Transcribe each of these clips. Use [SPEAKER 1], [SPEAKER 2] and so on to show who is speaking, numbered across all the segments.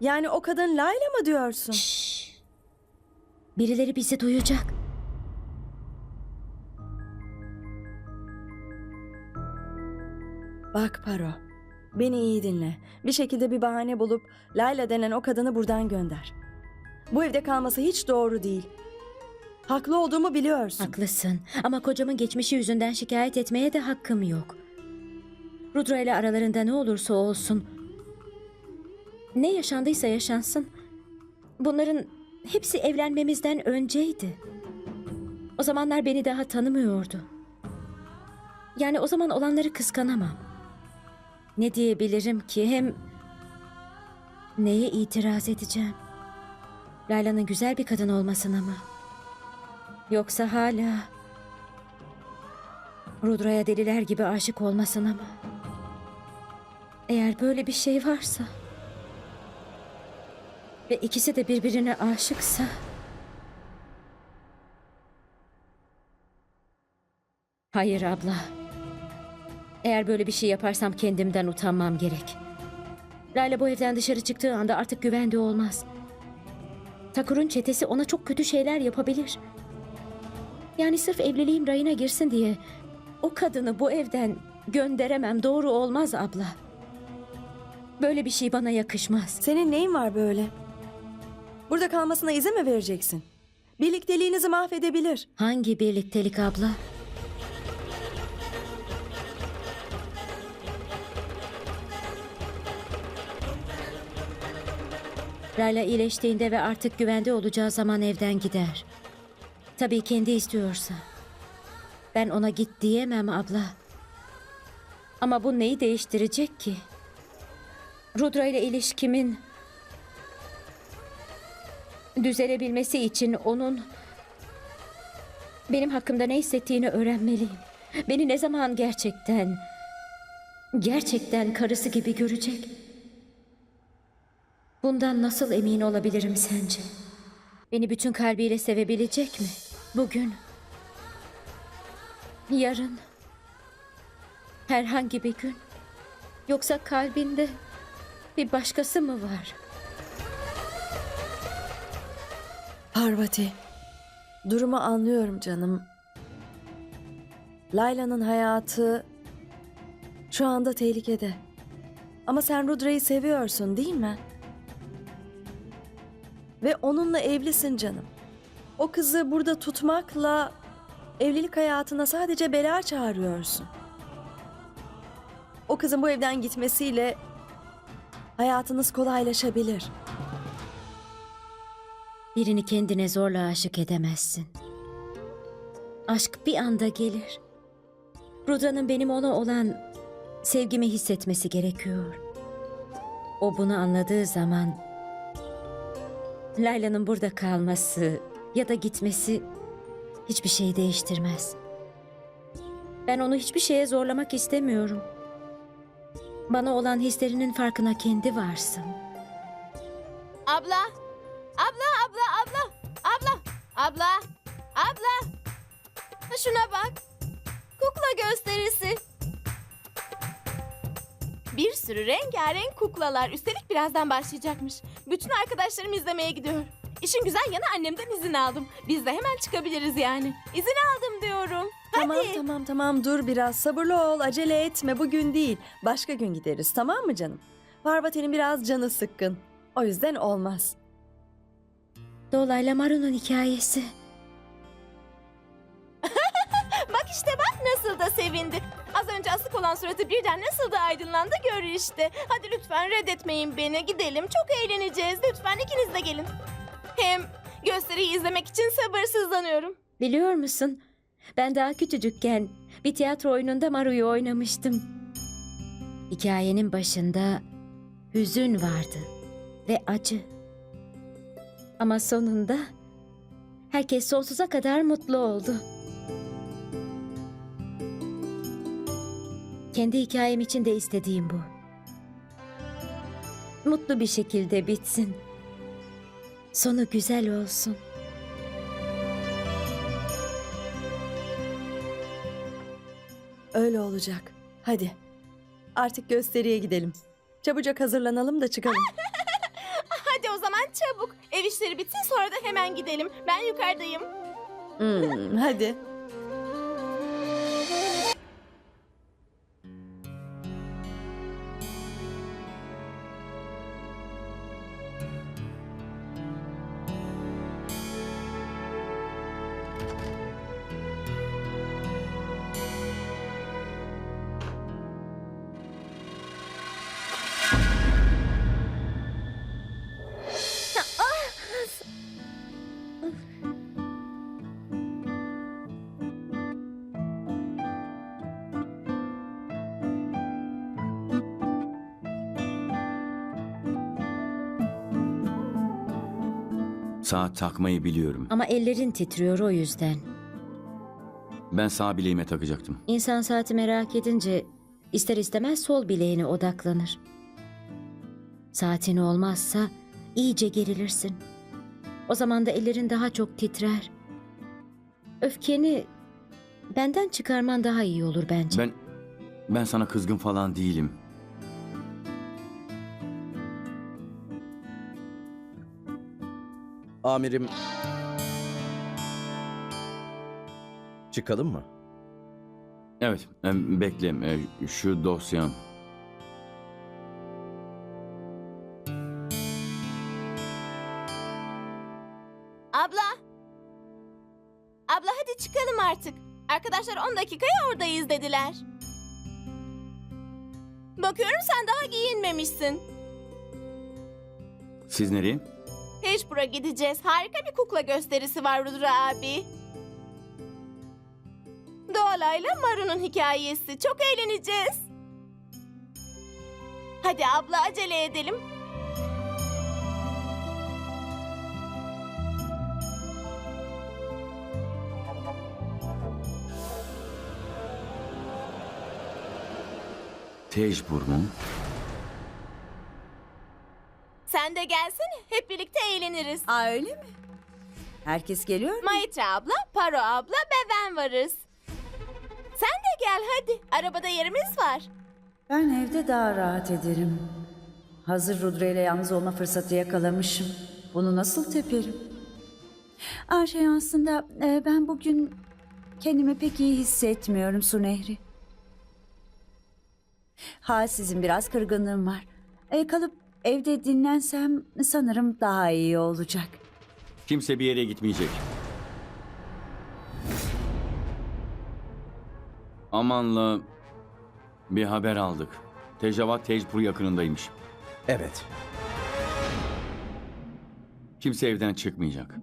[SPEAKER 1] Yani o kadın Layla mı diyorsun?
[SPEAKER 2] Şşş. Birileri bizi duyacak.
[SPEAKER 1] Bak Paro, beni iyi dinle. Bir şekilde bir bahane bulup Layla denen o kadını buradan gönder. Bu evde kalması hiç doğru değil. Haklı olduğumu biliyorsun.
[SPEAKER 2] Haklısın ama kocamın geçmişi yüzünden şikayet etmeye de hakkım yok. Rudra ile aralarında ne olursa olsun. Ne yaşandıysa yaşansın. Bunların hepsi evlenmemizden önceydi. O zamanlar beni daha tanımıyordu. Yani o zaman olanları kıskanamam. Ne diyebilirim ki hem neye itiraz edeceğim? Layla'nın güzel bir kadın olmasına mı? Yoksa hala Rudra'ya deliler gibi aşık olmasına mı? Eğer böyle bir şey varsa ve ikisi de birbirine aşıksa Hayır abla. Eğer böyle bir şey yaparsam kendimden utanmam gerek. Lale bu evden dışarı çıktığı anda artık güvende olmaz. Takur'un çetesi ona çok kötü şeyler yapabilir. Yani sırf evliliğim rayına girsin diye o kadını bu evden gönderemem. Doğru olmaz abla. Böyle bir şey bana yakışmaz.
[SPEAKER 1] Senin neyin var böyle? Burada kalmasına izin mi vereceksin? Birlikteliğinizi mahvedebilir.
[SPEAKER 2] Hangi birliktelik abla? Layla iyileştiğinde ve artık güvende olacağı zaman evden gider. Tabii kendi istiyorsa. Ben ona git diyemem abla. Ama bu neyi değiştirecek ki? Rudra ile ilişkimin düzelebilmesi için onun benim hakkımda ne hissettiğini öğrenmeliyim. Beni ne zaman gerçekten, gerçekten karısı gibi görecek? Bundan nasıl emin olabilirim sence? Beni bütün kalbiyle sevebilecek mi? Bugün, yarın, herhangi bir gün. Yoksa kalbinde bir başkası mı var?
[SPEAKER 1] Parvati, durumu anlıyorum canım. Layla'nın hayatı şu anda tehlikede. Ama sen Rudra'yı seviyorsun değil mi? Ve onunla evlisin canım. O kızı burada tutmakla evlilik hayatına sadece bela çağırıyorsun. O kızın bu evden gitmesiyle hayatınız kolaylaşabilir.
[SPEAKER 2] Birini kendine zorla aşık edemezsin. Aşk bir anda gelir. Rudra'nın benim ona olan sevgimi hissetmesi gerekiyor. O bunu anladığı zaman Layla'nın burada kalması ya da gitmesi hiçbir şey değiştirmez. Ben onu hiçbir şeye zorlamak istemiyorum. Bana olan hislerinin farkına kendi varsın.
[SPEAKER 3] Abla, abla! Abla! Abla! Şuna bak. Kukla gösterisi. Bir sürü rengarenk kuklalar. Üstelik birazdan başlayacakmış. Bütün arkadaşlarım izlemeye gidiyor. İşin güzel yanı annemden izin aldım. Biz de hemen çıkabiliriz yani. İzin aldım diyorum.
[SPEAKER 1] Tamam
[SPEAKER 3] Hadi.
[SPEAKER 1] tamam tamam dur biraz sabırlı ol acele etme bugün değil başka gün gideriz tamam mı canım? Parvati'nin biraz canı sıkkın o yüzden olmaz.
[SPEAKER 2] Dolayla Maru'nun hikayesi.
[SPEAKER 3] Bak işte bak nasıl da sevindi. Az önce asık olan suratı birden nasıl da aydınlandı gör işte. Hadi lütfen reddetmeyin beni. Gidelim çok eğleneceğiz. Lütfen ikiniz de gelin. Hem gösteriyi izlemek için sabırsızlanıyorum.
[SPEAKER 2] Biliyor musun? Ben daha küçücükken bir tiyatro oyununda Maru'yu oynamıştım. Hikayenin başında hüzün vardı ve acı. Ama sonunda herkes sonsuza kadar mutlu oldu. Kendi hikayem için de istediğim bu. Mutlu bir şekilde bitsin. Sonu güzel olsun.
[SPEAKER 1] Öyle olacak. Hadi artık gösteriye gidelim. Çabucak hazırlanalım da çıkalım.
[SPEAKER 3] çabuk. Ev işleri bitsin sonra da hemen gidelim. Ben yukarıdayım.
[SPEAKER 1] Hmm, hadi.
[SPEAKER 4] Saat takmayı biliyorum.
[SPEAKER 2] Ama ellerin titriyor o yüzden.
[SPEAKER 4] Ben sağ bileğime takacaktım.
[SPEAKER 2] İnsan saati merak edince ister istemez sol bileğine odaklanır. Saatin olmazsa iyice gerilirsin. O zaman da ellerin daha çok titrer. Öfkeni benden çıkarman daha iyi olur bence.
[SPEAKER 4] Ben ben sana kızgın falan değilim.
[SPEAKER 5] Amirim... Çıkalım mı?
[SPEAKER 4] Evet, em, bekle. Şu dosyam.
[SPEAKER 3] Abla. Abla hadi çıkalım artık. Arkadaşlar 10 dakikaya oradayız dediler. Bakıyorum sen daha giyinmemişsin.
[SPEAKER 4] Siz nereye?
[SPEAKER 3] Peşbura gideceğiz. Harika bir kukla gösterisi var Rudra abi. Doğalayla Maru'nun hikayesi. Çok eğleneceğiz. Hadi abla acele edelim.
[SPEAKER 4] Tejbur mu?
[SPEAKER 3] Sen de gelsene. Hep birlikte eğleniriz.
[SPEAKER 6] Aa öyle mi? Herkes geliyor mu?
[SPEAKER 3] Maitra abla, Paro abla ve ben varız. Sen de gel hadi. Arabada yerimiz var.
[SPEAKER 6] Ben evde daha rahat ederim. Hazır Rudra ile yalnız olma fırsatı yakalamışım. Bunu nasıl teperim? Aa şey aslında e, ben bugün kendimi pek iyi hissetmiyorum Su Nehri. Halsizim biraz kırgınlığım var. E, kalıp evde dinlensem sanırım daha iyi olacak.
[SPEAKER 4] Kimse bir yere gitmeyecek. Aman'la bir haber aldık. Tejavat Tejbur yakınındaymış.
[SPEAKER 5] Evet.
[SPEAKER 4] Kimse evden çıkmayacak.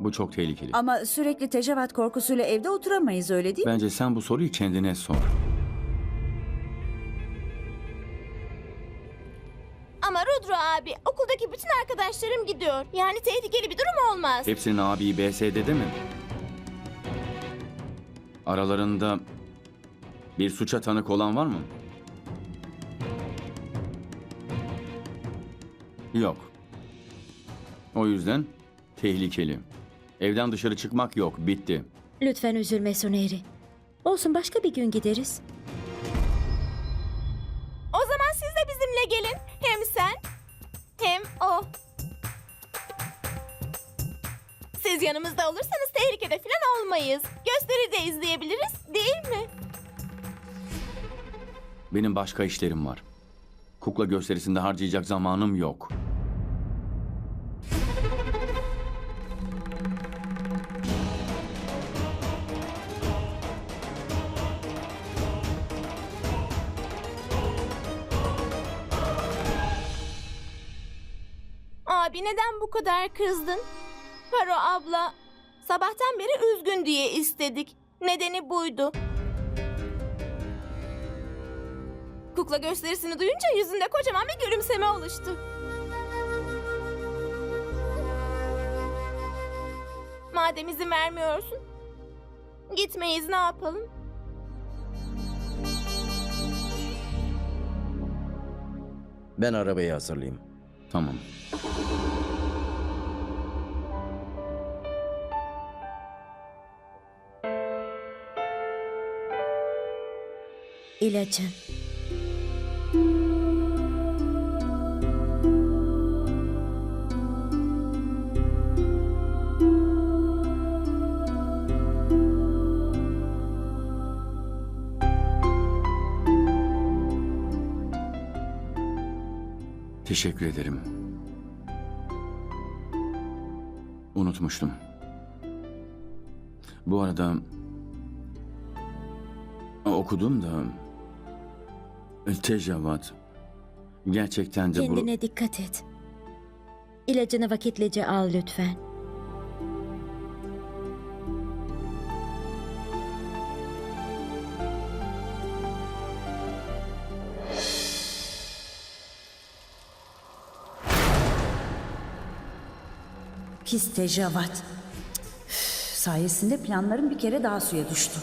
[SPEAKER 4] Bu çok tehlikeli.
[SPEAKER 6] Ama sürekli tecavat korkusuyla evde oturamayız öyle değil mi?
[SPEAKER 4] Bence sen bu soruyu kendine sor.
[SPEAKER 3] Abi, okuldaki bütün arkadaşlarım gidiyor. Yani tehlikeli bir durum olmaz.
[SPEAKER 4] Hepsinin abi BSD'de mi? Aralarında bir suça tanık olan var mı? Yok. O yüzden tehlikeli. Evden dışarı çıkmak yok, bitti.
[SPEAKER 2] Lütfen üzülme Suneri. Olsun başka bir gün gideriz.
[SPEAKER 3] O zaman siz de bizimle gelin. Hem sen, hem o. Siz yanımızda olursanız tehlikede falan olmayız. Gösteri de izleyebiliriz, değil mi?
[SPEAKER 4] Benim başka işlerim var. Kukla gösterisinde harcayacak zamanım yok.
[SPEAKER 3] Neden bu kadar kızdın? Paro abla, sabahtan beri üzgün diye istedik. Nedeni buydu. Kukla gösterisini duyunca yüzünde kocaman bir gülümseme oluştu. Madem izin vermiyorsun, gitmeyiz ne yapalım?
[SPEAKER 5] Ben arabayı hazırlayayım.
[SPEAKER 4] Tamam.
[SPEAKER 2] İlacın.
[SPEAKER 4] Teşekkür ederim. Unutmuştum. Bu arada okudum da Tejavat gerçekten de bu
[SPEAKER 2] Kendine dikkat et. İlacını vakitlice al lütfen.
[SPEAKER 6] Pis tecavat. Sayesinde planlarım bir kere daha suya düştü.